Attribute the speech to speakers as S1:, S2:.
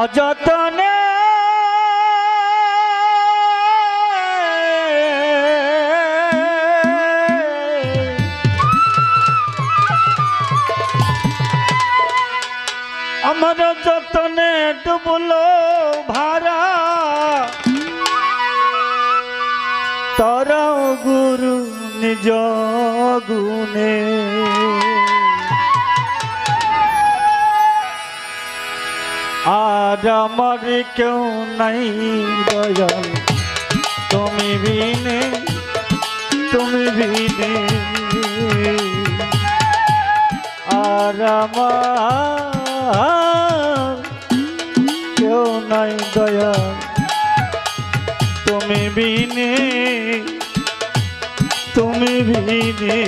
S1: অযতনে আমার যতনে ডুবলো ভারা তরাও গুরু নিজ গুণে। আর আমার কেউ নাই দয়াল তুমি বিনে তুমি বিনে। আর আমার কেউ নাই দয়াল তুমি বিনে তুমি বিনে।